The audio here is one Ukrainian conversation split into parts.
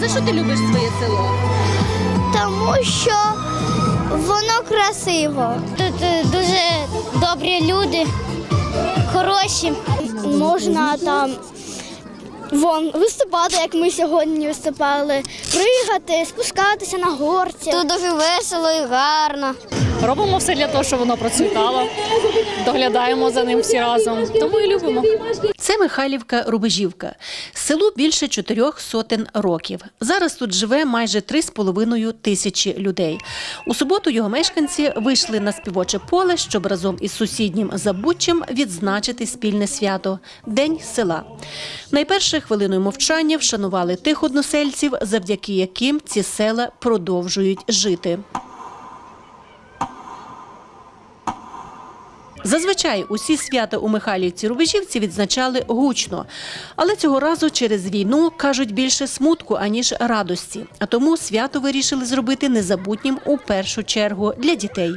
За що ти любиш своє село? Тому що воно красиво. Тут е, дуже добрі люди, хороші. Можна там вон виступати, як ми сьогодні виступали, пригати, спускатися на горці. Тут дуже весело і гарно. Робимо все для того, щоб воно процвітало. Доглядаємо за ним всі разом. Тому і любимо. Це Михайлівка Рубежівка. Селу більше чотирьох сотень років. Зараз тут живе майже три з половиною тисячі людей. У суботу його мешканці вийшли на співоче поле, щоб разом із сусіднім Забуччям відзначити спільне свято День села. Найперше хвилиною мовчання вшанували тих односельців, завдяки яким ці села продовжують жити. Зазвичай усі свята у Михайлівці Рубежівці відзначали гучно, але цього разу через війну кажуть більше смутку аніж радості. А тому свято вирішили зробити незабутнім у першу чергу для дітей.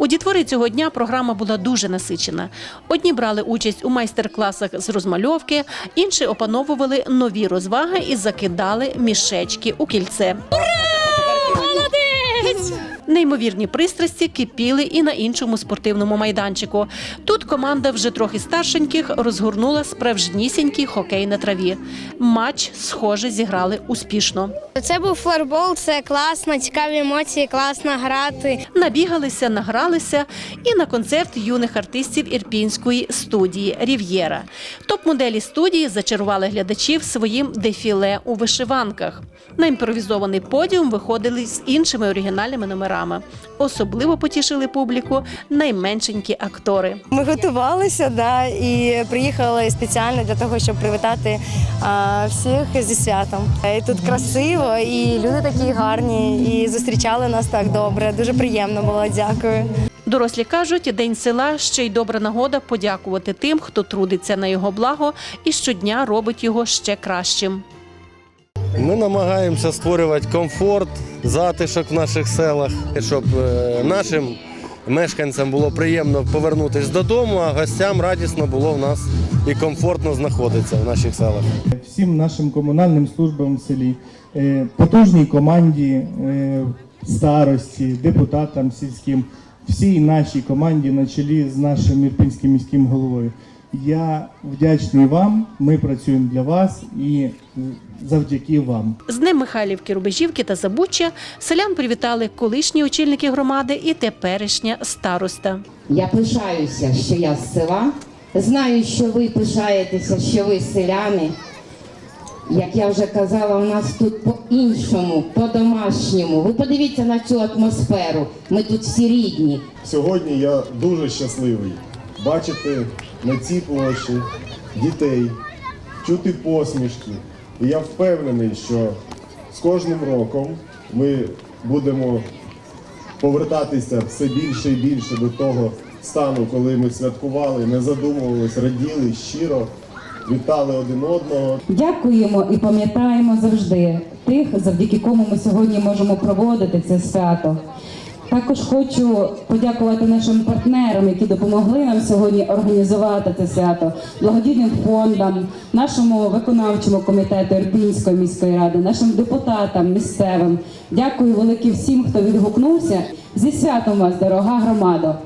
У дітвори цього дня програма була дуже насичена. Одні брали участь у майстер-класах з розмальовки, інші опановували нові розваги і закидали мішечки у кільце. Неймовірні пристрасті кипіли і на іншому спортивному майданчику. Тут команда вже трохи старшеньких розгорнула справжнісінький хокей на траві. Матч, схоже, зіграли успішно. Це був флорбол, це класно, цікаві емоції, класно грати. Набігалися, награлися і на концерт юних артистів ірпінської студії Рів'єра. Топ-моделі студії зачарували глядачів своїм дефіле у вишиванках. На імпровізований подіум виходили з іншими оригінальними номерами. Особливо потішили публіку найменшенькі актори. Ми готувалися да, і приїхали спеціально для того, щоб привітати а, всіх зі святом. І тут красиво, і люди такі гарні, і зустрічали нас так добре. Дуже приємно було. Дякую. Дорослі кажуть, день села ще й добра нагода подякувати тим, хто трудиться на його благо і щодня робить його ще кращим. Ми намагаємося створювати комфорт, затишок в наших селах, щоб е, нашим мешканцям було приємно повернутися додому, а гостям радісно було в нас і комфортно знаходитися в наших селах. всім нашим комунальним службам в селі, е, потужній команді, е, старості, депутатам сільським, всій нашій команді на чолі з нашим ірпінським міським головою. Я вдячний вам. Ми працюємо для вас і завдяки вам. З Днем Михайлівки, Рубежівки та Забуччя селян привітали колишні очільники громади і теперішня староста. Я пишаюся, що я з села. Знаю, що ви пишаєтеся, що ви селяни. Як я вже казала, у нас тут по-іншому, по-домашньому. Ви подивіться на цю атмосферу. Ми тут всі рідні. Сьогодні я дуже щасливий бачити на цій площі дітей, чути посмішки. І я впевнений, що з кожним роком ми будемо повертатися все більше і більше до того стану, коли ми святкували, не задумувались, раділи щиро, вітали один одного. Дякуємо і пам'ятаємо завжди тих, завдяки кому ми сьогодні можемо проводити це свято. Також хочу подякувати нашим партнерам, які допомогли нам сьогодні організувати це свято, благодійним фондам, нашому виконавчому комітету Ірпінської міської ради, нашим депутатам місцевим. Дякую велике всім, хто відгукнувся. Зі святом вас, дорога громада!